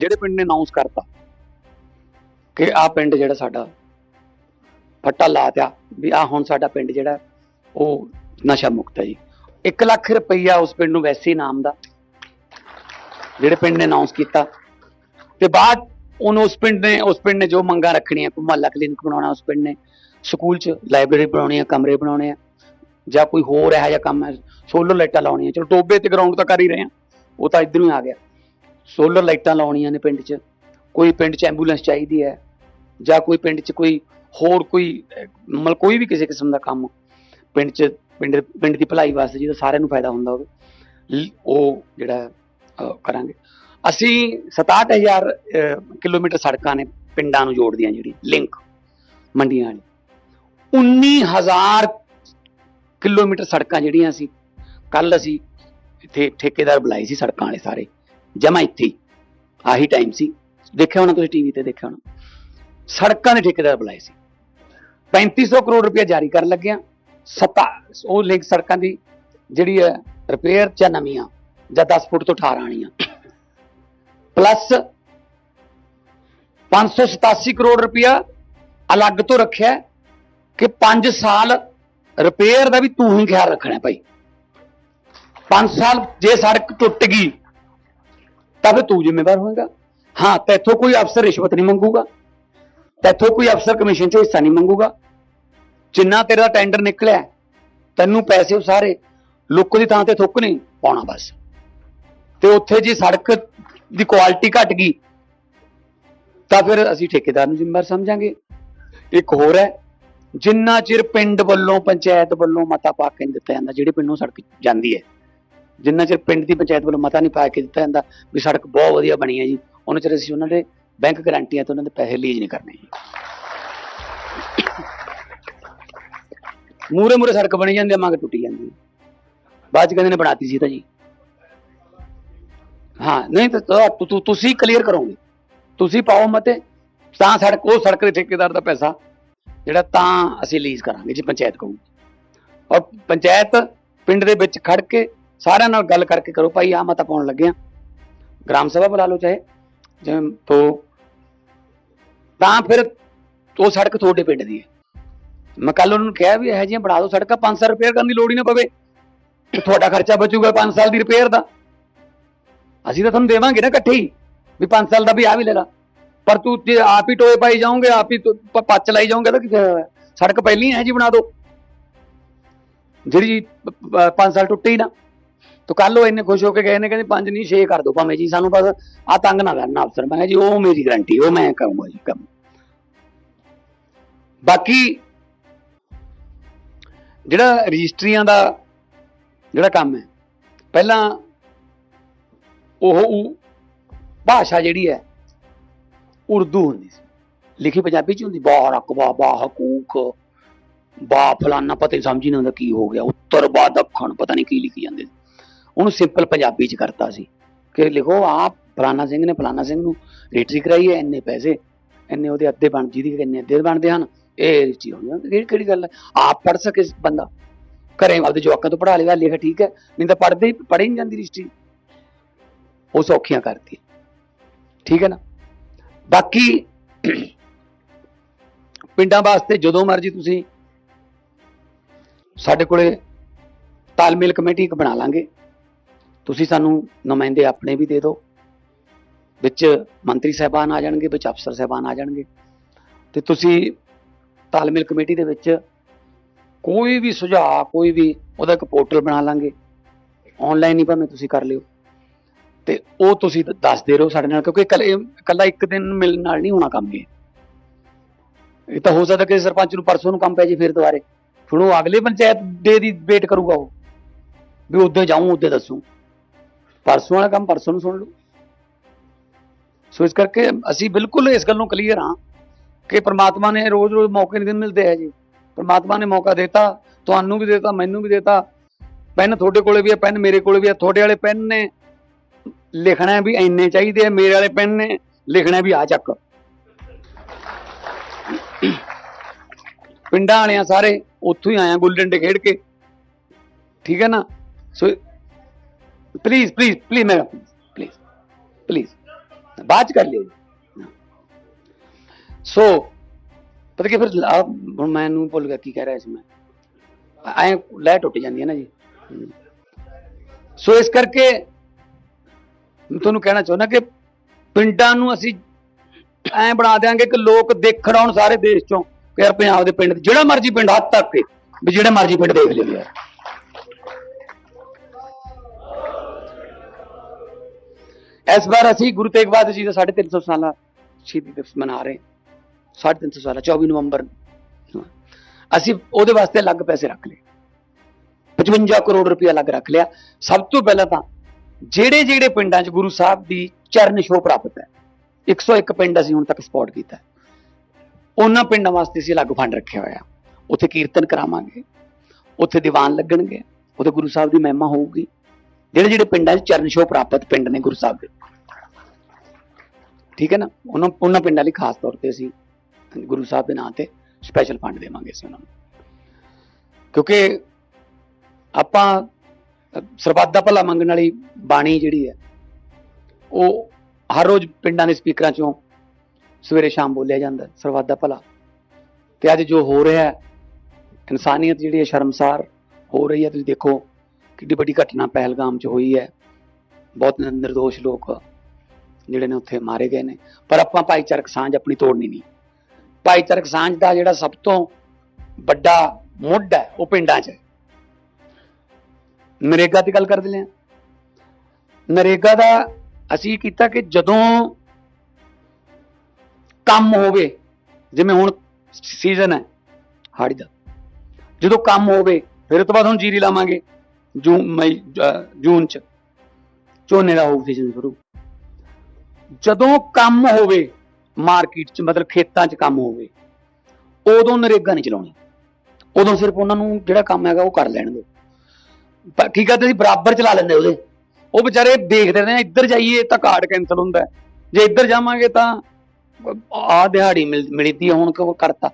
ਜਿਹੜੇ ਪਿੰਡ ਨੇ ਅਨਾਉਂਸ ਕਰਤਾ ਕਿ ਆ ਪਿੰਡ ਜਿਹੜਾ ਸਾਡਾ ਫੱਟਾ ਲਾਤਿਆ ਵੀ ਆ ਹੁਣ ਸਾਡਾ ਪਿੰਡ ਜਿਹੜਾ ਉਹ ਨਸ਼ਾ ਮੁਕਤ ਹੈ ਜੀ। 1 ਲੱਖ ਰੁਪਈਆ ਉਸ ਪਿੰਡ ਨੂੰ ਵੈਸੇ ਨਾਮ ਦਾ ਜਿਹੜੇ ਪਿੰਡ ਨੇ ਅਨਾਉਂਸ ਕੀਤਾ ਤੇ ਬਾਅਦ ਉਹਨੂੰ ਉਸ ਪਿੰਡ ਨੇ, ਉਸ ਪਿੰਡ ਨੇ ਜੋ ਮੰਗਾਂ ਰੱਖਣੀਆਂ ਕੋਈ ਮੁਹੱਲਾ ਕਲੀਨਿਕ ਬਣਾਉਣਾ ਉਸ ਪਿੰਡ ਨੇ, ਸਕੂਲ 'ਚ ਲਾਇਬ੍ਰੇਰੀ ਬਣਾਉਣੀ ਹੈ ਕਮਰੇ ਬਣਾਉਣੇ ਆ, ਜਾਂ ਕੋਈ ਹੋਰ ਇਹੋ ਜਿਹਾ ਕੰਮ ਹੈ ਸੋਲਰ ਲਾਈਟਾਂ ਲਾਉਣੀਆਂ, ਚਲੋ ਟੋਬੇ ਤੇ ਗਰਾਊਂਡ ਤਾਂ ਕਰ ਹੀ ਰਹੇ ਆ, ਉਹ ਤਾਂ ਇੱਧਰ ਹੀ ਆ ਗਿਆ। ਸੋਲਰ ਲਾਈਟਾਂ ਲਾਉਣੀਆਂ ਨੇ ਪਿੰਡ 'ਚ। ਕੋਈ ਪਿੰਡ 'ਚ ਐਂਬੂਲੈਂਸ ਚਾਹੀਦੀ ਹੈ ਜਾਂ ਕੋਈ ਪਿੰਡ 'ਚ ਕੋਈ ਹੋਰ ਕੋਈ ਮਤਲਬ ਕੋਈ ਵੀ ਕਿਸੇ ਕਿਸਮ ਦਾ ਕੰਮ ਪਿੰਡ 'ਚ ਪਿੰਡ ਪਿੰਡ ਦੀ ਭਲਾਈ ਵਾਸਤੇ ਜਿਹਦਾ ਸਾਰਿਆਂ ਨੂੰ ਫਾਇਦਾ ਹੁੰਦਾ ਹੋਵੇ ਲ- ਉਹ ਜਿਹੜਾ ਕਰਾਂਗੇ। ਅਸੀਂ 67000 ਅਹ, ਕਿਲੋਮੀਟਰ ਸੜਕਾਂ ਨੇ ਪਿੰਡਾਂ ਨੂੰ ਜੋੜਦੀਆਂ ਜਿਹੜੀ ਲਿੰਕ ਮੰਡੀਆਂ ਵਾਲੀ। 19000 ਕਿਲੋਮੀਟਰ ਸੜਕਾਂ ਜਿਹੜੀਆਂ ਸੀ ਕੱਲ ਅਸੀਂ ਇੱਥੇ ਠੇਕੇਦਾਰ ਬੁਲਾਏ ਸੀ ਸੜਕਾਂ ਵਾਲੇ ਸਾਰੇ। ਜਮਾ ਇੱਥੇ ਹੀ। ਆਹੀ ਟਾਈਮ ਸੀ। ਦੇਖਿਆ ਹੋਣਾ ਤੁਸੀਂ ਟੀਵੀ ਤੇ, ਦੇਖਿਆ ਹੋਣਾ। ਸੜਕਾਂ ਦੇ ਠੇਕੇਦਾਰ ਬੁਲਾਏ ਸੀ। 3500 ਕਰੋੜ ਰੁਪਏ ਜਾਰੀ ਕਰਨ ਲੱਗਿਆ, ਸਤਾ ਉਹ ਲਿੰਕ ਸੜਕਾਂ ਦੀ ਜਿਹੜੀ ਹੈ ਰਿਪੇਅਰ ਜਾਂ ਨਵੀਆਂ, ਜਾਂ 10 ਫੁੱਟ ਤੋਂ 18 ਆਣੀਆਂ ਪਲੱਸ 587 ਕਰੋੜ ਰੁਪਇਆ ਅਲੱਗ ਤੋਂ ਰੱਖਿਆ ਕਿ 5 ਸਾਲ ਰਿਪੇਅਰ ਦਾ ਵੀ ਤੂੰ ਹੀ ਖਿਆਲ ਰੱਖਣਾ ਭਾਈ। 5 ਸਾਲ ਜੇ ਸੜਕ ਟੁੱਟ ਗਈ ਤਾਂ ਫਿਰ ਤੂੰ ਜ਼ਿੰਮੇਵਾਰ ਹੋਏਗਾ। ਹਾਂ ਤੈਥੋਂ ਕੋਈ ਅਫਸਰ ਰਿਸ਼ਵਤ ਨਹੀਂ ਮੰਗੂਗਾ। ਤੈਥੋਂ ਕੋਈ ਅਫਸਰ ਕਮਿਸ਼ਨ 'ਚ ਹਿੱਸਾ ਨਹੀਂ ਮੰਗੂਗਾ। ਜਿੰਨਾ ਤੇਰਾ ਟੈਂਡਰ ਨਿਕਲਿਆ, ਤੈਨੂੰ ਪੈਸੇ ਉਹ ਸਾਰੇ ਲੁੱਕ ਦੀ ਥਾਂ ਤੇ ਥੁੱਕ ਨਹੀਂ ਪਾਉਣਾ ਬਸ। ਤੇ ਉੱਥੇ ਜੀ ਸੜਕ ਦੀ ਕੁਆਲਿਟੀ ਘਟ ਗਈ, ਤਾਂ ਫਿਰ ਅਸੀਂ ਠੇਕੇਦਾਰ ਨੂੰ ਜ਼ਿੰਮੇਵਾਰ ਸਮਝਾਂਗੇ। ਇੱਕ ਹੋਰ ਹੈ, ਜਿੰਨਾ ਚਿਰ ਪਿੰਡ ਵੱਲੋਂ, ਪੰਚਾਇਤ ਵੱਲੋਂ ਮਤਾ ਪਾ ਕੇ ਦਿੱਤਾ ਜਾਂਦਾ, ਜਿਹੜੇ ਪਿੰਡੋਂ ਸੜਕ ਜਾਂਦੀ ਹੈ ਜਿੰਨਾ ਚਿਰ ਪਿੰਡ ਦੀ ਪੰਚਾਇਤ ਵੱਲੋਂ ਮਤਾ ਨਹੀਂ ਪਾ ਕੇ ਦਿੱਤਾ ਜਾਂਦਾ ਵੀ ਸੜਕ ਬਹੁਤ ਵਧੀਆ ਬਣੀ ਹੈ ਜੀ, ਉਹਨਾਂ ਚਿਰ ਅਸੀਂ ਉਹਨਾਂ ਦੇ ਬੈਂਕ ਗਰੰਟੀਆਂ ਤੋਂ ਉਹਨਾਂ ਦੇ ਪੈਸੇ ਲੀਜ਼ ਨਹੀਂ ਕਰਨੇ ਜੀ। ਮੂਰੇ ਮੂਰੇ ਸੜਕ ਬਣੀ ਜਾਂਦੀ ਹੈ ਮੰਗ ਟੁੱਟੀ ਜਾਂਦੀ ਹੈ ਬਾਅਦ ਚ ਕਹਿੰਦੇ ਨੇ ਬਣਾਤੀ ਸੀ ਤਾਂ ਜੀ। ਹਾਂ, ਨਹੀਂ ਤਾਂ ਤੁਸੀਂ ਕਲੀਅਰ ਕਰੋਗੇ। ਤੁਸੀਂ ਪਾਓ ਮਤੇ, ਤਾਂ ਸੜਕ ਉਹ ਸੜਕ ਦੇ ਠੇਕੇਦਾਰ ਦਾ ਪੈਸਾ, ਜਿਹੜਾ ਤਾਂ ਅਸੀਂ ਲੀਜ਼ ਕਰਾਂਗੇ ਜੀ ਪੰਚਾਇਤ ਕਹੂਗੀ ਔਰ ਪੰਚਾਇਤ ਪਿੰਡ ਦੇ ਵਿੱਚ ਖੜ ਕੇ ਸਾਰਿਆਂ ਨਾਲ ਗੱਲ ਕਰਕੇ ਕਰੋ ਭਾਈ ਆ ਮਤਾ ਪਾਉਣ ਲੱਗੇ ਆ। ਗ੍ਰਾਮ ਸਭਾ ਬੁਲਾ ਲਓ ਚਾਹੇ, ਜਿਵੇਂ ਤੋਂ ਤਾਂ ਫਿਰ ਉਹ ਸੜਕ ਤੁਹਾਡੇ ਪਿੰਡ ਦੀ ਹੈ। ਮੈਂ ਕੱਲ ਉਹਨਾਂ ਨੂੰ ਕਿਹਾ ਵੀ ਇਹੋ ਜਿਹੀਆਂ ਬਣਾ ਦਿਓ ਸੜਕਾਂ 5 ਸਾਲ ਰਿਪੇਅਰ ਕਰਨ ਦੀ ਲੋੜ ਹੀ ਨਾ ਪਵੇ। ਤੁਹਾਡਾ ਖਰਚਾ ਬਚੂਗਾ 5 ਸਾਲ ਦੀ ਰਿਪੇਅਰ ਦਾ। ਅਸੀਂ ਤਾਂ ਤੁਹਾਨੂੰ ਦੇਵਾਂਗੇ ਨਾ ਇਕੱਠੇ ਹੀ, ਵੀ 5 ਸਾਲ ਦਾ ਵੀ ਆ ਵੀ ਲੈ ਲਾ। ਪਰ ਤੂੰ ਜੇ ਆਪ ਹੀ ਟੋਏ ਪਾਈ ਜਾਓਗੇ, ਆਪ ਹੀ ਪੱਚ ਲਾਈ ਜਾਓਗੇ ਤਾਂ ਕਿੱਥੇ ਸੜਕ ਪਹਿਲੀ ਹੈ ਜੀ ਬਣਾ ਦਿਓ। ਜਿਹੜੀ 5 ਸਾਲ ਟੁੱਟੀ ਨਾ। ਤੋ ਕੱਲ ਉਹ ਇੰਨੇ ਖੁਸ਼ ਹੋ ਕੇ ਗਏ ਨੇ ਕਹਿੰਦੇ ਪੰਜ ਨਹੀਂ, ਛੇ ਕਰ ਦਿਓ ਭਾਵੇਂ ਜੀ, ਸਾਨੂੰ ਬਸ ਆ ਤੰਗ ਨਾ ਕਰਨਾ ਅਫਸਰ ਮੈਂ ਕਿਹਾ ਜੀ, ਉਹ ਮੇਰੀ ਗਰੰਟੀ ਉਹ ਮੈਂ ਕਰੂੰਗਾ ਜੀ ਕੰਮ। ਬਾਕੀ ਜਿਹੜਾ ਰਜਿਸਟਰੀਆਂ ਦਾ ਜਿਹੜਾ ਕੰਮ ਹੈ, ਪਹਿਲਾਂ ਉਹ ਭਾਸ਼ਾ ਜਿਹੜੀ ਹੈ, ਉਰਦੂ ਹੁੰਦੀ ਸੀ। ਲਿਖੀ ਪੰਜਾਬੀ ਚ ਹੁੰਦੀ ਬਾ ਰਕਬਾ ਬਾ ਹਕੂਕ ਬਾ ਫਲਾਨਾ, ਪਤਾ ਹੀ ਸਮਝ ਹੀ ਨਹੀਂ ਹੁੰਦਾ ਕੀ ਹੋ ਗਿਆ, ਉੱਤਰ ਬਾ ਦੱਖਣ ਪਤਾ ਨਹੀਂ ਕੀ ਲਿਖੀ ਜਾਂਦੇ ਸੀ। ਉਹਨੂੰ ਸਿੰਪਲ ਪੰਜਾਬੀ ਚ ਕਰਤਾ ਸੀ। ਕਿ ਲਿਖੋ ਆਪ ਫਲਾਨਾ ਸਿੰਘ ਨੇ ਫਲਾਨਾ ਸਿੰਘ ਨੂੰ ਰਜਿਸਟਰੀ ਕਰਾਈ ਹੈ, ਇੰਨੇ ਪੈਸੇ, ਇੰਨੇ ਉਹਦੇ ਅੱਧੇ ਬਣ ਜਿਹਦੀ ਕਿੰਨੇ ਅੱਧੇ ਬਣਦੇ ਹਨ, ਇਹ ਰਜਿਸਟਰੀ ਹੋਣੀ ਕਿਹੜੀ ਕਿਹੜੀ ਗੱਲ ਹੈ? ਆਪ ਪੜ ਸਕੇ ਬੰਦਾ। ਘਰੇ ਆਪਦੇ ਜਵਾਕਾਂ ਤੋਂ ਪੜਾ ਲਿਆ ਲਿਖ ਠੀਕ ਹੈ, ਨਹੀਂ ਤਾਂ ਪੜਦੇ ਹੀ ਪੜ੍ਹੀ ਨਹੀਂ ਜਾਂਦੀ ਰਜਿਸਟਰੀ। ਉਹ ਸੌਖੀਆਂ ਕਰਤੀ। ਠੀਕ ਹੈ ਨਾ? ਬਾਕੀ ਪਿੰਡਾਂ ਵਾਸਤੇ ਜਦੋਂ ਮਰਜ਼ੀ ਤੁਸੀਂ ਸਾਡੇ ਕੋਲੇ ਤਾਲਮੇਲ ਕਮੇਟੀ ਇੱਕ ਬਣਾ ਲਾਂਗੇ। ਤੁਸੀਂ ਸਾਨੂੰ ਨੁਮਾਇੰਦੇ ਆਪਣੇ ਵੀ ਦੇ ਦਿਓ। ਵਿੱਚ ਮੰਤਰੀ ਸਾਹਿਬਾਨ ਆ ਜਾਣਗੇ, ਵਿੱਚ ਅਫਸਰ ਸਾਹਿਬਾਨ ਆ ਜਾਣਗੇ। ਤੇ ਤੁਸੀਂ ਤਾਲਮੇਲ ਕਮੇਟੀ ਦੇ ਵਿੱਚ ਕੋਈ ਵੀ ਸੁਝਾਅ, ਕੋਈ ਵੀ ਉਹਦਾ ਇੱਕ ਪੋਰਟਲ ਬਣਾ ਲਾਂਗੇ। ਆਨਲਾਈਨ ਹੀ ਭਾਵੇਂ ਤੁਸੀਂ ਕਰ ਲਿਓ। ਤੇ ਉਹ ਤੁਸੀਂ ਦੱਸਦੇ ਰਹੋ ਸਾਡੇ ਨਾਲ, ਕਿਉਂਕਿ ਕੱਲ ਕੱਲਾ ਇੱਕ ਦਿਨ ਮਿਲਣ ਨਾਲ ਨਹੀਂ ਹੋਣਾ ਕੰਮ ਇਹ। ਇਹ ਤਾਂ ਹੋ ਸਕਦਾ ਕਿ ਸਰਪੰਚ ਨੂੰ ਪਰਸੋਂ ਨੂੰ ਕੰਮ ਪੈ ਜੇ ਫਿਰ ਦੁਬਾਰੇ। ਫਿਰ ਉਹ ਅਗਲੇ ਪੰਚਾਇਤ ਦੇ ਦੀ ਵੇਟ ਕਰੂਗਾ ਉਹ। ਵੀ ਉੱਦੇ ਜਾਊਂ ਉੱਦੇ ਦੱਸੂ। ਪਰਸੋਂ ਵਾਲਾ ਕੰਮ ਪਰਸੋਂ ਨੂੰ ਸੁਣ ਲਓ। ਸੋ ਇਸ ਕਰਕੇ ਅਸੀਂ ਬਿਲਕੁਲ ਇਸ ਗੱਲ ਨੂੰ ਕਲੀਅਰ ਹਾਂ ਕਿ ਪ੍ਰਮਾਤਮਾ ਨੇ ਰੋਜ਼-ਰੋਜ਼ ਮੌਕੇ ਨਹੀਂ ਮਿਲਦੇ ਹੈ ਜੀ ਪ੍ਰਮਾਤਮਾ ਨੇ ਮੌਕਾ ਦਿੱਤਾ, ਤੁਹਾਨੂੰ ਵੀ ਦਿੱਤਾ, ਮੈਨੂੰ ਵੀ ਦਿੱਤਾ। ਪੈਨ ਤੁਹਾਡੇ ਕੋਲੇ ਵੀ ਹੈ, ਪੈਨ ਮੇਰੇ ਕੋਲੇ ਵੀ ਹੈ, ਤੁਹਾਡੇ ਵਾਲੇ ਪੈਨ ਨੇ ਲਿਖਣਾ ਵੀ ਇੰਨੇ ਚਾਹੀਦੇ ਆ, ਮੇਰੇ ਵਾਲੇ ਪੈਨ ਨੇ ਲਿਖਣਾ ਵੀ ਆ ਚੱਕ। ਪਿੰਡਾਂ ਵਾਲਿਆਂ ਸਾਰੇ ਉੱਥੋਂ ਹੀ ਆਇਆ ਗੁੱਲੀ ਡੰਡੇ ਖੇਡ ਕੇ। ਠੀਕ ਹੈ ਨਾ? ਸੋ ਪਲੀਜ਼ ਪਲੀਜ਼ ਪਲੀਜ਼ ਮੇਰਾ ਪਲੀਜ਼ ਪਲੀਜ਼ ਬਾਅਦ ਚ ਕਰ ਲਿਓ ਜੀ। ਸੋ ਪਤਾ ਕੀ ਫਿਰ ਆ, ਹੁਣ ਮੈਨੂੰ ਭੁੱਲ ਗਿਆ ਕੀ ਕਹਿ ਰਿਹਾ ਸੀ ਮੈਂ ਐ ਲੈ ਟੁੱਟ ਜਾਂਦੀ ਹੈ ਨਾ ਜੀ ਸੋ ਇਸ ਕਰਕੇ ਤੁਹਾਨੂੰ ਕਹਿਣਾ ਚਾਹੁੰਦਾ ਕਿ ਪਿੰਡਾਂ ਨੂੰ ਅਸੀਂ ਐ ਬਣਾ ਦਿਆਂਗੇ ਕਿ ਲੋਕ ਦੇਖਣ ਆਉਣ ਸਾਰੇ ਦੇਸ਼ ਚੋਂ ਕਿ ਯਾਰ ਪੰਜਾਬ ਦੇ ਪਿੰਡ ਜਿਹੜਾ ਮਰਜ਼ੀ ਪਿੰਡ ਹੱਦ ਤੱਕ ਕੇ ਵੀ ਜਿਹੜਾ ਮਰਜ਼ੀ ਪਿੰਡ ਦੇਖ ਲਿਓ ਯਾਰ ਇਸ ਵਾਰ ਅਸੀਂ ਗੁਰੂ ਤੇਗ ਬਹਾਦਰ ਜੀ ਦਾ 350 ਸਾਲਾ ਸ਼ਹੀਦੀ ਦਿਵਸ ਮਨਾ ਰਹੇ ਹਾਂ। 350 ਸਾਲਾ 24 ਨਵੰਬਰ ਨੂੰ। ਅਸੀਂ ਉਹਦੇ ਵਾਸਤੇ ਅਲੱਗ ਪੈਸੇ ਰੱਖ ਲਏ। 55 ਕਰੋੜ ਰੁਪਇਆ ਅਲੱਗ ਰੱਖ ਲਿਆ। ਸਭ ਤੋਂ ਪਹਿਲਾਂ ਤਾਂ ਜਿਹੜੇ ਜਿਹੜੇ ਪਿੰਡਾਂ 'ਚ ਗੁਰੂ ਸਾਹਿਬ ਦੀ ਚਰਨ ਛੋਹ ਪ੍ਰਾਪਤ ਹੈ 101 ਪਿੰਡ ਅਸੀਂ ਹੁਣ ਤੱਕ ਸਪੋਰਟ ਕੀਤਾ ਉਹਨਾਂ ਪਿੰਡਾਂ ਵਾਸਤੇ ਅਸੀਂ ਅਲੱਗ ਫੰਡ ਰੱਖਿਆ ਹੋਇਆ। ਉੱਥੇ ਕੀਰਤਨ ਕਰਾਵਾਂਗੇ। ਉੱਥੇ ਦੀਵਾਨ ਲੱਗਣਗੇ। ਉੱਥੇ ਗੁਰੂ ਸਾਹਿਬ ਦੀ ਮਹਿਮਾ ਹੋਊਗੀ। ਜਿਹੜੇ ਜਿਹੜੇ ਪਿੰਡਾਂ 'ਚ ਚਰਨ ਛੋਹ ਪ੍ਰਾਪਤ ਪਿੰਡ ਨੇ ਗੁਰੂ ਸਾਹਿਬ ਦੇ। ਠੀਕ ਹੈ ਨਾ? ਉਹਨਾਂ ਉਹਨਾਂ ਪਿੰਡਾਂ ਲਈ ਖਾਸ ਤੌਰ ਤੇ ਅਸੀਂ ਗੁਰੂ ਸਾਹਿਬ ਦੇ ਨਾਂ ਤੇ ਸਪੈਸ਼ਲ ਫੰਡ ਦੇਵਾਂਗੇ ਅਸੀਂ ਉਹਨਾਂ ਨੂੰ। ਕਿਉਂਕਿ ਆਪਾਂ, ਸਰਬੱਤ ਦਾ ਭਲਾ ਮੰਗਣ ਵਾਲੀ ਬਾਣੀ ਜਿਹੜੀ ਹੈ, ਉਹ ਹਰ ਰੋਜ਼ ਪਿੰਡਾਂ ਦੇ ਸਪੀਕਰਾਂ ਚੋਂ ਸਵੇਰੇ ਸ਼ਾਮ ਬੋਲਿਆ ਜਾਂਦਾ, ਸਰਬੱਤ ਦਾ ਭਲਾ। ਤੇ ਅੱਜ ਜੋ ਹੋ ਰਿਹਾ ਹੈ, ਇਨਸਾਨੀਅਤ ਜਿਹੜੀ ਹੈ ਸ਼ਰਮਸਾਰ ਹੋ ਰਹੀ ਹੈ, ਤੁਸੀਂ ਦੇਖੋ ਕਿੱਡੀ ਵੱਡੀ ਘਟਨਾ ਪਹਿਲਗਾਮ 'ਚ ਹੋਈ ਹੈ। ਬਹੁਤ ਨਿਰਦੋਸ਼ ਲੋਕ ਜਿਹੜੇ ਨੇ ਉੱਥੇ ਮਾਰੇ ਗਏ ਨੇ। ਪਰ ਆਪਾਂ ਭਾਈਚਾਰਕ ਸਾਂਝ ਆਪਣੀ ਤੋੜਨੀ ਨਹੀਂ। ਭਾਈਚਾਰਕ ਸਾਂਝ ਦਾ ਜਿਹੜਾ ਸਭ ਤੋਂ ਵੱਡਾ ਮੁੱਢ ਹੈ, ਉਹ ਪਿੰਡਾਂ 'ਚ ਹੈ। ਨਰੇਗਾ ਦੀ ਗੱਲ ਕਰਦੇ ਲਿਆ ਨਰੇਗਾ ਦਾ ਅਸੀਂ ਕੀਤਾ ਕਿ ਜਦੋਂ ਕੰਮ ਹੋਵੇ, ਜਿਵੇਂ ਹੁਣ ਸੀਜ਼ਨ ਹੈ, ਹਾੜੀ ਦਾ। ਜਦੋਂ ਕੰਮ ਹੋਵੇ, ਫਿਰ ਉਸ ਤੋਂ ਬਾਅਦ ਹੁਣ ਜੀਰੀ ਲਾਵਾਂਗੇ, ਜੂਨ, ਮਈ ਜੂਨ ਚ। ਝੋਨੇ ਦਾ ਹੋਊ ਸੀਜ਼ਨ ਸ਼ੁਰੂ। ਜਦੋਂ ਕੰਮ ਹੋਵੇ ਮਾਰਕੀਟ ਚ ਮਤਲਬ ਖੇਤਾਂ ਚ ਕੰਮ ਹੋਵੇ, ਉਦੋਂ ਨਰੇਗਾ ਨਹੀਂ ਚਲਾਉਣੀ। ਉਦੋਂ ਸਿਰਫ ਉਹਨਾਂ ਨੂੰ ਜਿਹੜਾ ਕੰਮ ਹੈਗਾ ਉਹ ਕਰ ਲੈਣ ਦਿਓ। ਪਰ ਕੀ ਕਰਦੇ ਸੀ ਬਰਾਬਰ ਚਲਾ ਲੈਂਦੇ ਉਹਦੇ। ਉਹ ਵਿਚਾਰੇ ਦੇਖਦੇ ਨੇ, ਇੱਧਰ ਜਾਈਏ ਤਾਂ ਕਾਰਡ ਕੈਨਸਲ ਹੁੰਦਾ। ਜੇ ਇੱਧਰ ਜਾਵਾਂਗੇ ਤਾਂ ਆ ਦਿਹਾੜੀ ਮਿਲ ਮਿਲਦੀ ਹੁਣ ਕਿਉਂ ਕਰਤਾ?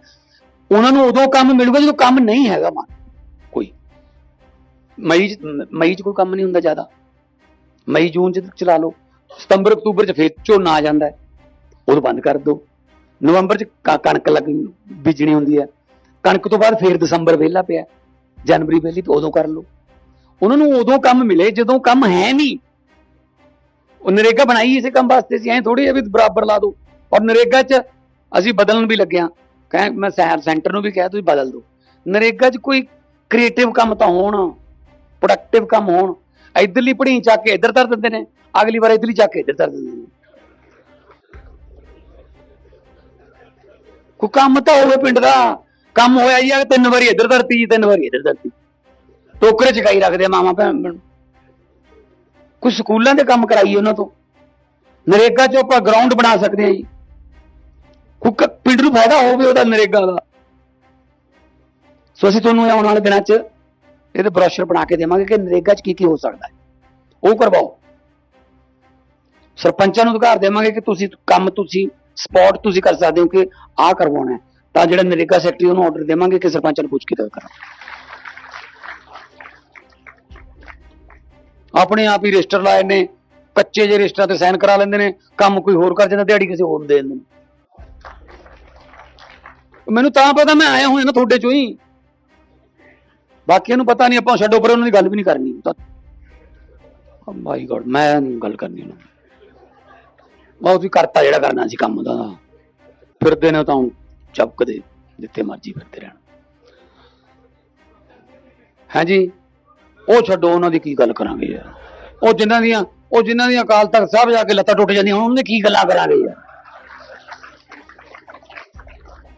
ਉਹਨਾਂ ਨੂੰ ਉਦੋਂ ਕੰਮ ਮਿਲੂਗਾ ਜਦੋਂ ਕੰਮ ਨਹੀਂ ਹੈਗਾ ਮਨ ਕੋਈ। ਮਈ ਚ ਮਈ ਚ ਕੋਈ ਕੰਮ ਨਹੀਂ ਹੁੰਦਾ ਜ਼ਿਆਦਾ। ਮਈ, ਜੂਨ ਚ ਚਲਾ ਲਓ। ਸਤੰਬਰ, ਅਕਤੂਬਰ ਚ ਫੇਰ ਝੋਨਾ ਆ ਜਾਂਦਾ ਹੈ। ਉਦੋਂ ਬੰਦ ਕਰ ਦਿਓ। ਨਵੰਬਰ ਚ ਕ- ਕਣਕ ਲੱਗ, ਬੀਜਣੀ ਹੁੰਦੀ ਹੈ। ਕਣਕ ਤੋਂ ਬਾਅਦ ਫੇਰ ਦਸੰਬਰ ਵਿਹਲਾ ਪਿਆ ਜਨਵਰੀ ਵਿਹਲੀ ਤੇ ਉਦੋਂ ਕਰ ਲਓ। ਉਹਨਾਂ ਨੂੰ ਉਦੋਂ ਕੰਮ ਮਿਲੇ ਜਦੋਂ ਕੰਮ ਹੈ ਨਹੀਂ। ਉਹ ਨਰੇਗਾ ਬਣਾਈ ਇਸੇ ਕੰਮ ਵਾਸਤੇ ਸੀ। ਐ ਥੋੜੀ ਵੀ ਬਰਾਬਰ ਲਾ ਦਿਓ। ਔਰ ਨਰੇਗਾ 'ਚ ਅਸੀਂ ਬਦਲਣ ਵੀ ਲੱਗਿਆ ਕਹੇ, ਮੈਂ ਸੈਰ ਸੈਂਟਰ ਨੂੰ ਵੀ ਕਿਹਾ, ਤੁਸੀਂ ਬਦਲ ਦਿਓ। ਨਰੇਗਾ 'ਚ ਕੋਈ ਕ੍ਰੀਏਟਿਵ ਕੰਮ ਤਾਂ ਹੋਣ। ਪ੍ਰੋਡਕਟਿਵ ਕੰਮ ਹੋਣ। ਇਧਰਲੀ ਪੜੀ ਚੱਕ ਕੇ ਇੱਧਰ ਧਰ ਦਿੰਦੇ ਨੇ, ਅਗਲੀ ਵਾਰ ਇਧਰਲੀ ਚੱਕ ਕੇ ਇੱਧਰ ਧਰ ਦਿੰਦੇ ਨੇ। ਕੋਈ ਕੰਮ ਤਾਂ ਹੋਵੇ ਪਿੰਡ ਦਾ, ਕੰਮ ਹੋਇਆ ਜੀ ਆ ਤਿੰਨ ਵਾਰੀ ਇੱਧਰ ਧਰਤੀ ਜੀ ਤਿੰਨ ਵਾਰੀ ਇੱਧਰ ਧਰਤੀ। ਟੋਕਰੇ ਚਕਾਈ ਰੱਖਦੇ ਮਾਮਾ ਭੈਣ ਭੈਣ। ਕੁਝ ਸਕੂਲਾਂ ਦੇ ਕੰਮ ਕਰਾਈਏ ਉਹਨਾਂ ਤੋਂ। ਨਰੇਗਾ 'ਚ ਆਪਾਂ ਗਰਾਊਂਡ ਬਣਾ ਸਕਦੇ ਆ ਜੀ। ਕੋਈ ਪਿੰਡ ਨੂੰ ਫਾਇਦਾ ਹੋਵੇ ਉਹਦਾ ਨਰੇਗਾ ਦਾ। ਸੋ ਅਸੀਂ ਤੁਹਾਨੂੰ ਆਉਣ ਵਾਲੇ ਦਿਨਾਂ 'ਚ ਇਹਦੇ ਬ੍ਰੋਸ਼ਰ ਬਣਾ ਕੇ ਦੇਵਾਂਗੇ ਕਿ ਨਰੇਗਾ 'ਚ ਕੀ ਕੀ ਹੋ ਸਕਦਾ ਹੈ। ਉਹ ਕਰਵਾਓ। ਸਰਪੰਚਾਂ ਨੂੰ ਅਧਿਕਾਰ ਦੇਵਾਂਗੇ ਕਿ ਤੁਸੀਂ ਕੰਮ, ਤੁਸੀਂ ਸਪੋਰਟ ਤੁਸੀਂ ਕਰ ਸਕਦੇ ਹੋ ਕਿ ਆਹ ਕਰਵਾਉਣਾ ਹੈ। ਤਾਂ ਜਿਹੜਾ ਨਰੇਗਾ ਸੈਕਟਰੀ, ਉਹਨੂੰ ਆਰਡਰ ਦੇਵਾਂਗੇ ਕਿ ਸਰਪੰਚਾਂ ਨੂੰ ਪੁੱਛ ਕੇ ਤਾਂ ਕਰਾਂ ਆਪਣੇ ਆਪ ਹੀ ਰਜਿਸਟਰ ਲਾਏ ਨੇ। ਕੱਚੇ ਜੇ ਰਜਿਸਟਰਾਂ ਤੇ ਸਾਈਨ ਕਰਾ ਲੈਂਦੇ ਨੇ। ਕੰਮ ਕੋਈ ਹੋਰ ਕਰ ਜਾਂਦਾ, ਦਿਹਾੜੀ ਕਿਸੇ ਹੋਰ ਨੂੰ ਦੇ ਦਿੰਦੇ ਨੇ। ਮੈਨੂੰ ਤਾਂ ਪਤਾ, ਮੈਂ ਆਇਆ ਹੋਇਆ ਨਾ ਤੁਹਾਡੇ ਚੋਂ ਹੀ। ਬਾਕੀਆਂ ਨੂੰ ਪਤਾ ਨਹੀਂ, ਆਪਾਂ ਛੱਡੋ ਪਰ ਉਹਨਾਂ ਦੀ ਗੱਲ ਵੀ ਨਹੀਂ ਕਰਨੀ। ਤਾਂ ਮਾਈ ਗॉड ਮੈਂ ਗੱਲ ਕਰਨੀ ਉਹਨਾਂ ਬਹੁਤ ਵੀ ਕਰਤਾ ਜਿਹੜਾ ਕਰਨਾ ਸੀ ਕੰਮ ਦਾ। ਫਿਰਦੇ ਨੇ ਤਾਂ ਚਪਕਦੇ ਜਿੱਥੇ ਮਰਜ਼ੀ ਫਿਰਦੇ ਰਹਿਣ। ਹਾਂਜੀ ਉਹ ਛੱਡੋ, ਉਹਨਾਂ ਦੀ ਕੀ ਗੱਲ ਕਰਾਂਗੇ ਯਾਰ। ਉਹ ਜਿਨ੍ਹਾਂ ਦੀਆਂ ਉਹ ਜਿਨ੍ਹਾਂ ਦੀਆਂ ਅਕਾਲ ਤਖਤ ਸਾਹਿਬ ਜਾ ਕੇ ਲੱਤਾਂ ਟੁੱਟ ਜਾਂਦੀਆਂ ਉਹਨਾਂ ਦੀ ਕੀ ਗੱਲਾਂ ਕਰਾਂਗੇ ਯਾਰ?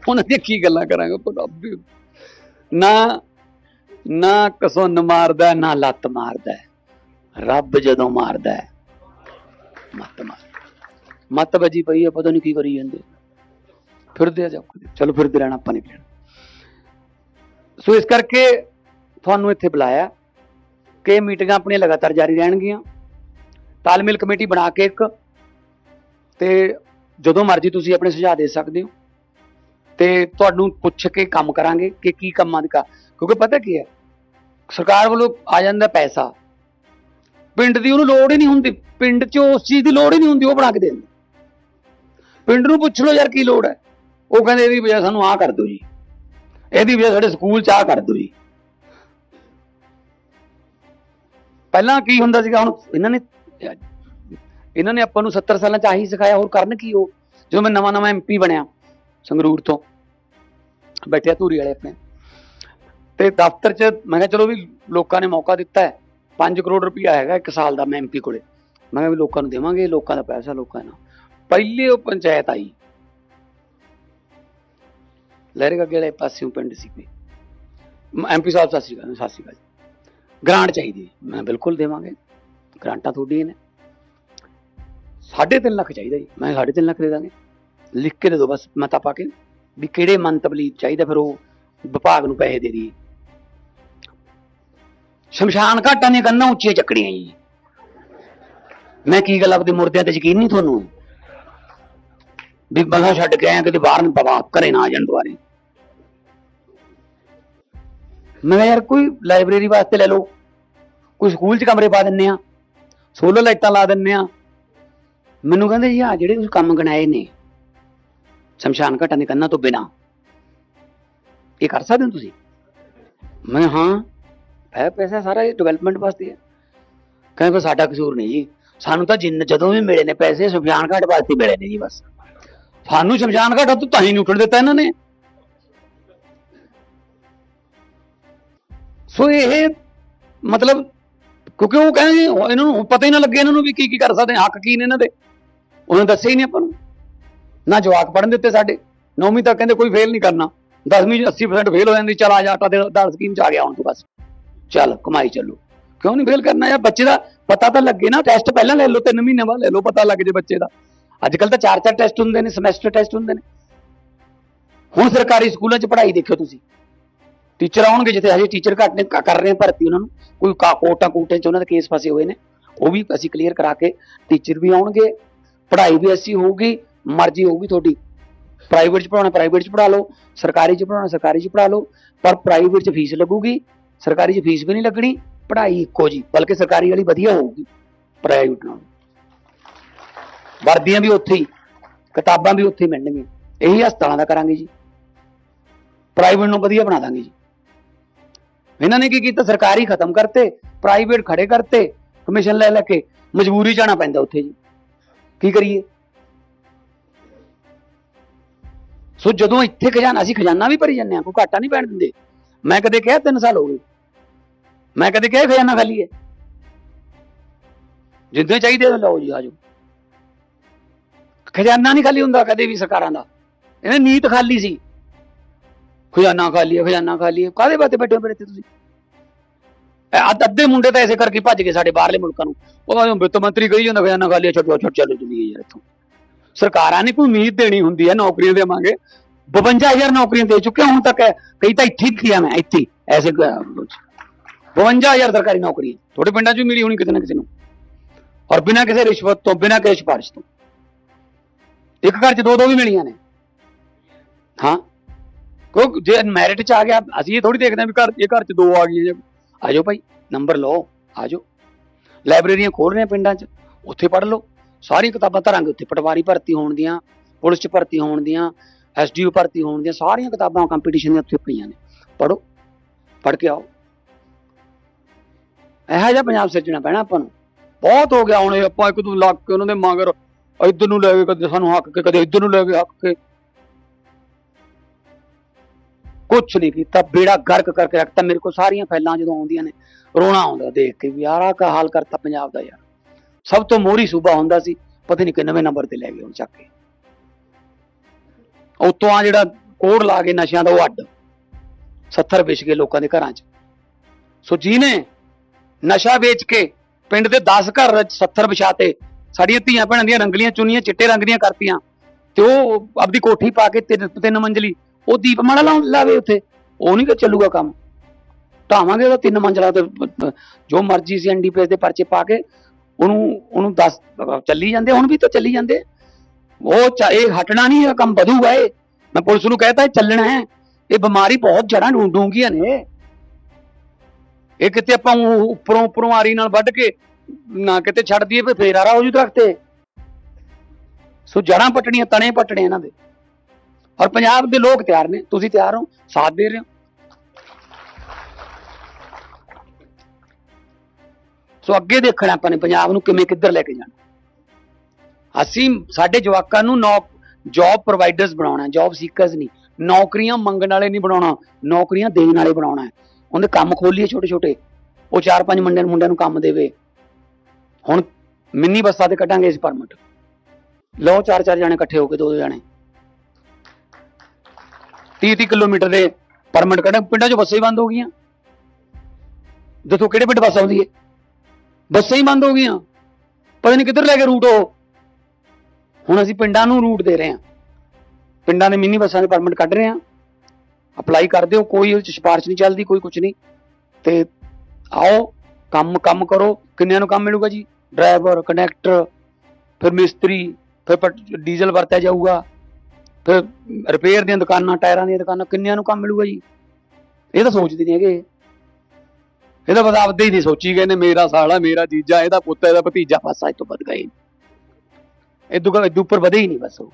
ਉਹਨਾਂ ਦੀ ਕੀ ਗੱਲਾਂ ਕਰਾਂਗੇ ਨਾ ਨਾ ਕਸੁੰਨ ਮਾਰਦਾ ਨਾ ਲੱਤ ਮਾਰਦਾ ਰੱਬ ਜਦੋਂ ਮਾਰਦਾ ਹੈ, ਮੱਤ ਮਾਰ ਮੱਤ ਵੱਜੀ ਪਈ ਹੈ ਪਤਾ ਨਹੀਂ ਕੀ ਕਰੀ ਜਾਂਦੇ। ਫਿਰਦੇ ਆ ਜੱਕ ਚਲੋ ਫਿਰਦੇ ਰਹਿਣਾ ਆਪਾਂ ਨਹੀਂ ਲੈਣਾ ਸੋ ਇਸ ਕਰਕੇ ਤੁਹਾਨੂੰ ਇੱਥੇ ਬੁਲਾਇਆ। ਕਿ ਮੀਟਿੰਗਾਂ ਆਪਣੀਆਂ ਲਗਾਤਾਰ ਜਾਰੀ ਰਹਿਣਗੀਆਂ। ਤਾਲਮੇਲ ਕਮੇਟੀ ਬਣਾ ਕੇ ਇੱਕ। ਤੇ ਜਦੋਂ ਮਰਜ਼ੀ ਤੁਸੀਂ ਆਪਣੇ ਸੁਝਾਅ ਦੇ ਸਕਦੇ ਹੋ। ਤੇ ਤੁਹਾਨੂੰ ਪੁੱਛ ਕੇ ਕੰਮ ਕਰਾਂਗੇ ਕਿ ਕੀ ਕੰਮਾਂ ਦੀ ਕਾ ਕਿਉਂਕਿ ਪਤਾ ਕੀ ਹੈ, ਸਰਕਾਰ ਵੱਲੋਂ ਆ ਜਾਂਦਾ ਪੈਸਾ। ਪਿੰਡ ਦੀ ਉਹਨੂੰ ਲੋੜ ਹੀ ਨਹੀਂ ਹੁੰਦੀ। ਪਿੰਡ 'ਚ ਉਸ ਚੀਜ਼ ਦੀ ਲੋੜ ਹੀ ਨਹੀਂ ਹੁੰਦੀ, ਉਹ ਬਣਾ ਕੇ ਦੇ ਦਿੰਦੇ ਪਿੰਡ ਨੂੰ ਪੁੱਛ ਲਓ ਯਾਰ ਕੀ ਲੋੜ ਹੈ। ਉਹ ਕਹਿੰਦੇ ਇਹਦੀ ਵਜ੍ਹਾ ਸਾਨੂੰ ਆਹ ਕਰ ਦਿਓ ਜੀ। ਇਹਦੀ ਵਜ੍ਹਾ ਸਾਡੇ ਸਕੂਲ ਚ ਆਹ ਕਰ ਦਿਓ ਜੀ। ਪਹਿਲਾਂ ਕੀ ਹੁੰਦਾ ਸੀਗਾ, ਹੁਣ ਇਹਨਾਂ ਨੇ ਇਹਨਾਂ ਨੇ ਆਪਾਂ ਨੂੰ 70 ਸਾਲਾਂ ਚ ਆਹੀ ਸਿਖਾਇਆ, ਹੋਰ ਕਰਨ ਕੀ ਉਹ? ਜਦੋਂ ਮੈਂ ਨਵਾਂ ਨਵਾਂ ਐਮਪੀ ਬਣਿਆ ਸੰਗਰੂਰ ਤੋਂ ਬੈਠਿਆ ਧੂਰੀ ਵਾਲੇ ਆਪਣੇ। ਤੇ ਦਫ਼ਤਰ 'ਚ ਮੈਂ ਕਿਹਾ ਚਲੋ ਵੀ ਲੋਕਾਂ ਨੇ ਮੌਕਾ ਦਿੱਤਾ ਹੈ। 5 ਕਰੋੜ ਰੁਪਇਆ ਹੈਗਾ ਇੱਕ ਸਾਲ ਦਾ ਮੈਂ ਐਮਪੀ ਕੋਲੇ। ਮੈਂ ਕਿਹਾ ਵੀ ਲੋਕਾਂ ਨੂੰ ਦੇਵਾਂਗੇ, ਲੋਕਾਂ ਦਾ ਪੈਸਾ, ਲੋਕਾਂ ਦਾ। ਪਹਿਲੇ ਉਹ ਪੰਚਾਇਤ ਆਈ। ਲਹਿਰੇ ਅੱਗੇ ਵਾਲੇ ਪਾਸਿਓਂ ਪਿੰਡ ਸੀ ਕੋਈ। ਐਮਪੀ ਸਾਹਿਬ, ਸਤਿ ਸ਼੍ਰੀ ਅਕਾਲ, ਸਤਿ ਸ਼੍ਰੀ ਅਕਾਲ ਗ੍ਰਾਂਟ ਚਾਹੀਦੀ ਹੈ। ਮੈਂ ਬਿਲਕੁਲ ਦੇਵਾਂਗੇ। ਗ੍ਰਾਂਟਾਂ ਤੁਹਾਡੀਆਂ ਨੇ। 3.5 ਲੱਖ ਚਾਹੀਦਾ ਜੀ। ਮੈਂ 3.5 ਲੱਖ ਦੇ ਦਾਂਗੇ। ਲਿਖ ਕੇ ਦੇ ਦਿਓ ਬਸ ਮਤਾ ਪਾ ਕੇ, ਵੀ ਕਿਹੜੇ ਮੰਤਬਲੀ ਚਾਹੀਦਾ ਫਿਰ ਉਹ ਵਿਭਾਗ ਨੂੰ ਪੈਸੇ ਦੇ ਦੀ ਸ਼ਮਸ਼ਾਨ ਘਾਟਾਂ ਦੀਆਂ ਕੰਨਾਂ ਉੱਚੀਆਂ ਚੱਕੜੀਆਂ ਜੀ। ਮੈਂ ਕੀ ਗੱਲ ਆਪਦੇ ਮੁਰਦਿਆਂ ਤੇ ਯਕੀਨ ਨਹੀਂ ਤੁਹਾਨੂੰ? ਵੀ ਬੰਦਾ ਛੱਡ ਕੇ ਆਇਆ, ਕਿਤੇ ਬਾਹਰ ਨੂੰ ਪਵਾ ਕਰੇ ਨਾ ਆ ਜਾਣ ਦੁਆਰੇ ਮੈਂ ਯਾਰ ਕੋਈ ਲਾਇਬ੍ਰੇਰੀ ਵਾਸਤੇ ਲੈ ਲਓ, ਕੋਈ ਸਕੂਲ 'ਚ ਕਮਰੇ ਪਾ ਦਿੰਨੇ ਆ, ਸੋਲਰ ਲਾਈਟਾਂ ਲਾ ਦਿੰਨੇ ਆ। ਮੈਨੂੰ ਕਹਿੰਦੇ ਜੀ, ਆ ਜਿਹੜੇ ਤੁਸੀਂ ਕੰਮ ਗਣਾਏ ਨੇ ਸ਼ਮਸ਼ਾਨ ਘਾਟਾਂ ਦੇ ਕੰਨਾਂ ਤੋਂ ਬਿਨਾ। ਇਹ ਕਰ ਸਕਦੇ ਹੋ ਤੁਸੀਂ? ਮੈਂ ਹਾਂ। ਹੈ, ਪੈਸਾ ਸਾਰਾ ਇਹ ਡਿਵੈਲਪਮੈਂਟ ਵਾਸਤੇ ਹੈ। ਕਹਿੰਦੇ, ਪਰ ਸਾਡਾ ਕਸੂਰ ਨਹੀਂ ਜੀ। ਸਾਨੂੰ ਤਾਂ ਜਿੰਨ, ਜਦੋਂ ਵੀ ਮਿਲੇ ਨੇ ਪੈਸੇ, ਸ਼ਮਸ਼ਾਨ ਘਾਟ ਵਾਸਤੇ ਮਿਲੇ ਨੇ ਜੀ ਬਸ। ਸਾਨੂੰ ਸ਼ਮਸ਼ਾਨ ਘਾਟ ਤੋਂ ਤਾਂ ਹੀ ਨਹੀਂ ਉੱਠਣ ਦਿੱਤਾ ਇਹਨਾਂ ਨੇ। ਸੋ ਇਹ ਮਤਲਬ, ਕਿਉਂਕਿ ਉਹ ਕਹਿੰਦੇ ਇਹਨਾਂ ਨੂੰ ਪਤਾ ਹੀ ਨਾ ਲੱਗੇ ਇਹਨਾਂ ਨੂੰ ਵੀ ਕੀ ਕੀ ਕਰ ਸਕਦੇ ਹੱਕ ਕੀ ਨੇ ਇਹਨਾਂ ਦੇ। ਉਹਨੇ ਦੱਸਿਆ ਹੀ ਨਹੀਂ ਆਪਾਂ ਨੂੰ। ਨਾ ਜਵਾਕ ਪੜਨ ਦਿੱਤੇ ਸਾਡੇ, ਨੌਵੀਂ ਤੱਕ ਕਹਿੰਦੇ ਕੋਈ ਫੇਲ ਨਹੀਂ ਕਰਨਾ। 10ਵੀਂ 'ਚ 80% ਫੇਲ ਹੋ ਜਾਂਦੀ, ਚਲ ਆ ਜਾ ਆਟਾ ਦੇ ਦਾਲ ਸਕੀਮ ਚ ਆ ਗਿਆ ਹੁਣ ਤੂੰ ਬਸ। ਚੱਲ, ਕਮਾਈ ਚੱਲੋ। ਕਿਉਂ ਨਹੀਂ ਫੇਲ ਕਰਨਾ ਯਾਰ? ਬੱਚੇ ਦਾ ਪਤਾ ਤਾਂ ਲੱਗੇ ਨਾ ਟੈਸਟ ਪਹਿਲਾਂ ਲੈ ਲਓ, ਤਿੰਨ ਮਹੀਨੇ ਬਾਅਦ ਲੈ ਲਓ, ਪਤਾ ਲੱਗ ਜੇ ਬੱਚੇ ਦਾ। ਅੱਜ ਕੱਲ ਤਾਂ ਚਾਰ ਚਾਰ ਟੈਸਟ ਹੁੰਦੇ ਨੇ ਸਮੈਸਟਰ ਟੈਸਟ ਹੁੰਦੇ ਨੇ। ਹੁਣ ਸਰਕਾਰੀ ਸਕੂਲਾਂ 'ਚ ਪੜ੍ਹਾਈ ਦੇਖਿਓ ਤੁਸੀਂ। ਟੀਚਰ ਆਉਣਗੇ ਜਿੱਥੇ ਹਜੇ ਟੀਚਰ ਘੱਟ ਨੇ, ਕ- ਕਰ ਰਹੇ ਭਰਤੀ ਉਹਨਾਂ ਨੂੰ। ਕੋਈ ਕਾ- ਕੋਟਾਂ ਕੋਟਾਂ 'ਚ ਉਹਨਾਂ ਦੇ ਕੇਸ ਫਸੇ ਹੋਏ ਨੇ। ਉਹ ਵੀ ਅਸੀਂ ਕਲੀਅਰ ਕਰਾ ਕੇ ਟੀਚਰ ਵੀ ਆਉਣਗੇ, ਪੜ੍ਹਾਈ ਵੀ ਐਸੀ ਹੋਊਗੀ ਮਰਜ਼ੀ ਹੋਊਗੀ ਤੁਹਾਡੀ। ਪ੍ਰਾਈਵੇਟ 'ਚ ਪੜਾਉਣਾ ਪ੍ਰਾਈਵੇਟ 'ਚ ਪੜ੍ਹਾ ਲਓ। ਸਰਕਾਰੀ 'ਚ ਪੜਾਉਣਾ ਸਰਕਾਰੀ 'ਚ ਪੜ੍ਹਾ ਲਓ। ਪਰ ਪ੍ਰਾਈਵੇਟ 'ਚ ਫੀਸ ਲੱਗੂਗੀ। ਸਰਕਾਰੀ 'ਚ ਫੀਸ ਵੀ ਨਹੀਂ ਲੱਗਣੀ। ਪੜ੍ਹਾਈ ਇੱਕੋ ਜੀ ਬਲਕਿ ਸਰਕਾਰੀ ਵਾਲੀ ਵਧੀਆ ਹੋਊਗੀ। ਪ੍ਰਾਈਵੇਟ ਨਾਲੋਂ। ਵਰਦੀਆਂ ਵੀ ਉੱਥੇ ਹੀ, ਕਿਤਾਬਾਂ ਵੀ ਉੱਥੇ ਮਿਲਣਗੀਆਂ। ਇਹੀ ਹਸਪਤਾਲਾਂ ਦਾ ਕਰਾਂਗੇ ਜੀ। ਪ੍ਰਾਈਵੇਟ ਨੂੰ ਵਧੀਆ ਬਣਾ ਦਾਂਗੇ ਜੀ। ਇਹਨਾਂ ਨੇ ਕੀ ਕੀਤਾ? ਸਰਕਾਰੀ ਖਤਮ ਕਰਤੇ ਪ੍ਰਾਈਵੇਟ ਖੜੇ ਕਰਤੇ। ਕਮਿਸ਼ਨ ਲੈ ਲੈ ਕੇ ਮਜਬੂਰੀ ਜਾਣਾ ਪੈਂਦਾ ਉੱਥੇ ਜੀ। ਕੀ ਕਰੀਏ? ਸੋ ਜਦੋਂ ਇੱਥੇ ਖਜ਼ਾਨਾ, ਅਸੀਂ ਖਜ਼ਾਨਾ ਵੀ ਭਰੀ ਜਾਂਦੇ ਆ ਕੋਈ ਘਾਟਾ ਨਹੀਂ ਪੈਣ ਦਿੰਦੇ। ਮੈਂ ਕਦੇ ਕਿਹਾ 3 ਸਾਲ ਹੋ ਗਏ। ਮੈਂ ਕਦੇ ਕਿਹਾ ਖਜ਼ਾਨਾ ਖਾਲੀ ਹੈ। ਜਿੱਦਾਂ ਚਾਹੀਦੇ ਲਓ ਜੀ ਆਜੋ ਖਜ਼ਾਨਾ ਨਹੀਂ ਖਾਲੀ ਹੁੰਦਾ ਕਦੇ ਵੀ ਸਰਕਾਰਾਂ ਦਾ। ਇਹਨੇ ਨੀਤ ਖਾਲੀ ਸੀ। ਖਜ਼ਾਨਾ ਖਾਲੀ ਹੈ, ਖਜ਼ਾਨਾ ਖਾਲੀ ਹੈ। ਕਾਹਦੇ ਬਾਤੇ ਬੈਠੇ ਹੋ ਫਿਰ ਇੱਥੇ ਤੁਸੀਂ? ਅੱਧੇ ਮੁੰਡੇ ਤਾਂ ਐਸੇ ਕਰਕੇ ਭੱਜ ਗਏ ਸਾਡੇ ਬਾਹਰਲੇ ਮੁਲਕਾਂ ਨੂੰ। ਉਹ ਵਿੱਤ ਮੰਤਰੀ ਕਹੀ ਜਾਂਦਾ, ਖਜ਼ਾਨਾ ਖਾਲੀ ਹੈ, ਛੱਡੋ, ਛੱਡ ਚਲੋ ਚਲੀਏ ਯਾਰ ਇੱਥੋਂ। ਸਰਕਾਰਾਂ ਨੇ ਕੋਈ ਉਮੀਦ ਦੇਣੀ ਹੁੰਦੀ ਹੈ ਨੌਕਰੀਆਂ ਦੇਵਾਂਗੇ। 52000 ਨੌਕਰੀਆਂ ਦੇ ਚੁੱਕੇ ਹੁਣ ਤੱਕ ਹੈ। ਕਈ ਤਾਂ ਇੱਥੇ ਹੀ ਕੀਆ ਮੈਂ ਇੱਥੇ ਹੀ, ਐਸੇ 52000 ਸਰਕਾਰੀ ਨੌਕਰੀ ਤੁਹਾਡੇ ਪਿੰਡਾਂ 'ਚ ਵੀ ਮਿਲੀ ਹੋਣੀ ਕਿਤੇ ਨਾ ਕਿਸੇ ਨੂੰ? ਔਰ ਬਿਨਾਂ ਕਿਸੇ ਰਿਸ਼ਵਤ ਤੋਂ ਬਿਨਾਂ ਕਿਸੇ ਸਿਫਾਰਿਸ਼ ਤੋਂ। ਇੱਕ ਘਰ 'ਚ ਦੋ ਦੋ ਵੀ ਮਿਲੀਆਂ ਨੇ। ਹਾਂ। ਕਿਉਂ ਜੇ ਮੈਰਿਟ 'ਚ ਆ ਗਿਆ ਅਸੀਂ ਇਹ ਥੋੜੀ ਦੇਖਦੇ ਹਾਂ ਵੀ ਘਰ ਇਹ ਘਰ 'ਚ ਦੋ ਆ ਗਈਆਂ ਜਾਂ ਆਜੋ ਭਾਈ ਨੰਬਰ ਲਓ ਆਜੋ ਲਾਇਬ੍ਰੇਰੀਆਂ ਖੋਲ ਰਹੇ ਪਿੰਡਾਂ 'ਚ ਉੱਥੇ ਪੜ੍ਹ ਲਓ। ਸਾਰੀਆਂ ਕਿਤਾਬਾਂ ਧਰਾਂਗੇ ਉੱਥੇ, ਪਟਵਾਰੀ ਭਰਤੀ ਹੋਣ ਦੀਆਂ, ਪੁਲਿਸ 'ਚ ਭਰਤੀ ਹੋਣ ਦੀਆਂ ਐਸਡੀਓ ਭਰਤੀ ਹੋਣ ਦੀਆਂ, ਸਾਰੀਆਂ ਕਿਤਾਬਾਂ ਕੰਪੀਟੀਸ਼ਨ ਦੀਆਂ ਉੱਥੇ ਪਈਆਂ ਨੇ। ਪੜੋ ਪੜ ਕੇ ਆਓ। ਇਹੋ ਜਿਹਾ ਪੰਜਾਬ ਸਿਰਜਣਾ ਪੈਣਾ ਆਪਾਂ ਨੂੰ। ਬਹੁਤ ਹੋ ਗਿਆ ਹੁਣ ਆਪਾਂ ਇੱਕ ਦੂਜੇ ਲੱਗ ਕੇ ਉਹਨਾਂ ਦੇ ਮਗਰ ਇੱਧਰ ਨੂੰ ਲੈ ਕੇ ਕਦੇ ਸਾਨੂੰ ਹੱਕ ਕੇ, ਕਦੇ ਇੱਧਰ ਨੂੰ ਲੈ ਕੇ ਹੱਕ ਕੇ। ਕੁਛ ਨਹੀਂ ਕੀਤਾ, ਬੇੜਾ ਗਰਕ ਕਰਕੇ ਰੱਖਤਾ। ਮੇਰੇ ਕੋਲ ਸਾਰੀਆਂ ਫੈਲਾਂ ਜਦੋਂ ਆਉਂਦੀਆਂ ਨੇ, ਰੋਣਾ ਆਉਂਦਾ, ਦੇਖ ਕੇ ਵੀ ਯਾਰ, ਆਹ ਕਾ ਹਾਲ ਕਰਤਾ ਪੰਜਾਬ ਦਾ ਯਾਰ। ਸਭ ਤੋਂ ਮੋਹਰੀ ਸੂਬਾ ਹੁੰਦਾ ਸੀ, ਪਤਾ ਨਹੀਂ ਕਿੰਨਵੇਂ ਨੰਬਰ ਤੇ ਲੈ ਗਏ ਹੁਣ ਚੱਕ ਕੇ। ਉਤੋਂ ਆ ਜਿਹੜਾ ਕੋੜ ਲਾ ਕੇ ਨਸ਼ਿਆਂ ਦਾ ਉਹ ਅੱਡ 70 ਵਿਛ ਗਏ ਲੋਕਾਂ ਦੇ ਘਰਾਂ 'ਚ। ਸੋ ਜਿਹਨੇ ਨਸ਼ਾ ਵੇਚ ਕੇ ਪਿੰਡ ਦੇ 10 ਘਰ ਵਿੱਚ 70 ਵਿਛਾਤੇ, ਸਾਡੀਆਂ ਧੀਆਂ ਭੈਣਾਂ ਦੀਆਂ ਰੰਗਲੀਆਂ ਚੁੰਨੀਆਂ, ਚਿੱਟੇ ਰੰਗ ਦੀਆਂ ਕਰਤੀਆਂ, ਤੇ ਉਹ ਆਪਦੀ ਕੋਠੀ ਪਾ ਕੇ ਤਿੰਨ ਤਿੰਨ ਮੰਜ਼ਲੀ, ਉਹ ਦੀਪਮਾਲਾ ਲਾਉਣ ਲਾਵੇ ਉੱਥੇ, ਉਹ ਨਹੀਂ ਕਿ ਚੱਲੂਗਾ ਕੰਮ। ਢਾਵਾਂਗੇ ਉਹਦਾ ਤਿੰਨ ਮੰਜ਼ਲਾ ਤੇ, ਜੋ ਮਰਜ਼ੀ ਸੀ ਐਨਡੀਪੀਐਸ ਦੇ ਪਰਚੇ ਪਾ ਕੇ ਉਹਨੂੰ ਉਹਨੂੰ ਦੱਸ, ਚੱਲੀ ਜਾਂਦੇ, ਹੁਣ ਵੀ ਤਾਂ ਚੱਲੀ ਜਾਂਦੇ। ਉਹ ਇਹ ਹਟਣਾ ਨਹੀਂ ਇਹ ਕੰਮ ਵਧੂਗਾ ਇਹ। ਮੈਂ ਪੁਲਿਸ ਨੂੰ ਕਹਿਤਾ, ਇਹ ਚੱਲਣਾ ਹੈ। ਇਹ ਬਿਮਾਰੀ ਬਹੁਤ ਜੜਾਂ ਡੂੰਘੀਆਂ ਨੇ। ਇਹ ਕਿਤੇ ਆਪਾਂ ਉੱਪਰੋਂ ਉੱਪਰੋਂ ਆਰੀ ਨਾਲ ਵੱਢ ਕੇ, ਨਾ ਕਿਤੇ ਛੱਡ ਦਈਏ, ਫਿਰ ਫੇਰ ਆਰਾ ਹੋ ਜੂ ਦਰਖਤ ਸੋ ਜੜਾਂ ਪਟਣੀਆਂ, ਤਣੇ ਪਟਣੇ ਇਹਨਾਂ ਦੇ। ਔਰ ਪੰਜਾਬ ਦੇ ਲੋਕ ਤਿਆਰ ਨੇ, ਤੁਸੀਂ ਤਿਆਰ ਹੋ, ਸਾਥ ਦੇ ਰਹੇ ਹੋ। ਸੋ ਅੱਗੇ ਦੇਖਣਾ ਆਪਾਂ ਨੇ ਪੰਜਾਬ ਨੂੰ ਕਿਵੇਂ ਕਿੱਧਰ ਲੈ ਕੇ ਜਾਣਾ। ਅਸੀਂ ਸਾਡੇ ਜਵਾਕਾਂ ਨੂੰ ਨੌ ਜੌਬ ਪ੍ਰੋਵਾਈਡਰਸ ਬਣਾਉਣਾ ਜੌਬ ਸੀਕਰਸ ਨਹੀਂ। ਨੌਕਰੀਆਂ ਮੰਗਣ ਵਾਲੇ ਨਹੀਂ ਬਣਾਉਣਾ, ਨੌਕਰੀਆਂ ਦੇਣ ਵਾਲੇ ਬਣਾਉਣਾ ਹੈ। ਉਹਦੇ ਕੰਮ ਖੋਲੀਏ ਛੋਟੇ ਛੋਟੇ ਉਹ ਚਾਰ ਪੰਜ ਮੁੰਡਿਆਂ ਨੂੰ ਮੁੰਡਿਆਂ ਨੂੰ ਕੰਮ ਦੇਵੇ। ਹੁਣ ਮਿੰਨੀ ਬੱਸਾਂ ਤੇ ਕੱਢਾਂਗੇ ਇਸ ਪਰਮਿਟ। ਲਓ ਚਾਰ ਚਾਰ ਜਾਣੇ ਇਕੱਠੇ ਹੋ ਕੇ ਦੋ ਦੋ ਜਣੇ। 30 30 ਕਿਲੋਮੀਟਰ ਦੇ ਪਰਮਿਟ ਕੱਢਾਂ ਪਿੰਡਾਂ 'ਚ ਬੱਸਾਂ ਹੀ ਬੰਦ ਹੋ ਗਈਆਂ। ਦੱਸੋ ਕਿਹੜੇ ਪਿੰਡ ਬੱਸ ਆਉਂਦੀ ਹੈ ਬੱਸਾਂ ਹੀ ਬੰਦ ਹੋ ਗਈਆਂ। ਪਤਾ ਨਹੀਂ ਕਿੱਧਰ ਲੈ ਕੇ ਰੂਟ ਉਹ। ਹੁਣ ਅਸੀਂ ਪਿੰਡਾਂ ਨੂੰ ਰੂਟ ਦੇ ਰਹੇ ਹਾਂ। ਪਿੰਡਾਂ ਦੇ ਮਿੰਨੀ ਬੱਸਾਂ ਦੇ ਪਰਮਿਟ ਕੱਢ ਰਹੇ ਹਾਂ। ਅਪਲਾਈ ਕਰ ਦਿਓ, ਕੋਈ ਉਹ 'ਚ ਸਿਫਾਰਿਸ਼ ਨਹੀਂ ਚੱਲਦੀ, ਕੋਈ ਕੁਝ ਨਹੀਂ। ਤੇ ਆਓ, ਕੰਮ ਕੰਮ ਕਰੋ, ਕਿੰਨਿਆਂ ਨੂੰ ਕੰਮ ਮਿਲੂਗਾ ਜੀ? ਡਰਾਈਵਰ ਕੰਡਕਟਰ ਫਿਰ ਮਿਸਤਰੀ, ਫਿਰ ਪਟ- ਡੀਜ਼ਲ ਵਰਤਿਆ ਜਾਊਗਾ। ਫਿਰ ਰਿਪੇਅਰ ਦੀਆਂ ਦੁਕਾਨਾਂ, ਟਾਇਰਾਂ ਦੀਆਂ ਦੁਕਾਨਾਂ, ਕਿੰਨਿਆਂ ਨੂੰ ਕੰਮ ਮਿਲੂਗਾ ਜੀ? ਇਹ ਤਾਂ ਸੋਚਦੇ ਨਹੀਂ ਹੈਗੇ। ਇਹ ਤਾਂ ਬਸ ਆਪਦੇ ਹੀ ਨਹੀਂ ਸੋਚੀ ਗਏ ਨੇ, ਮੇਰਾ ਸਾਲਾ, ਮੇਰਾ ਜੀਜਾ, ਇਹਦਾ ਪੁੱਤ, ਇਹਦਾ ਭਤੀਜਾ, ਬਸ ਅੱਜ ਤੋਂ ਵੱਧ ਗਏ ਇਦੋਂ ਇਦੋਂ ਉੱਪਰ ਵਧੇ ਹੀ ਨਹੀਂ ਬਸ ਉਹ।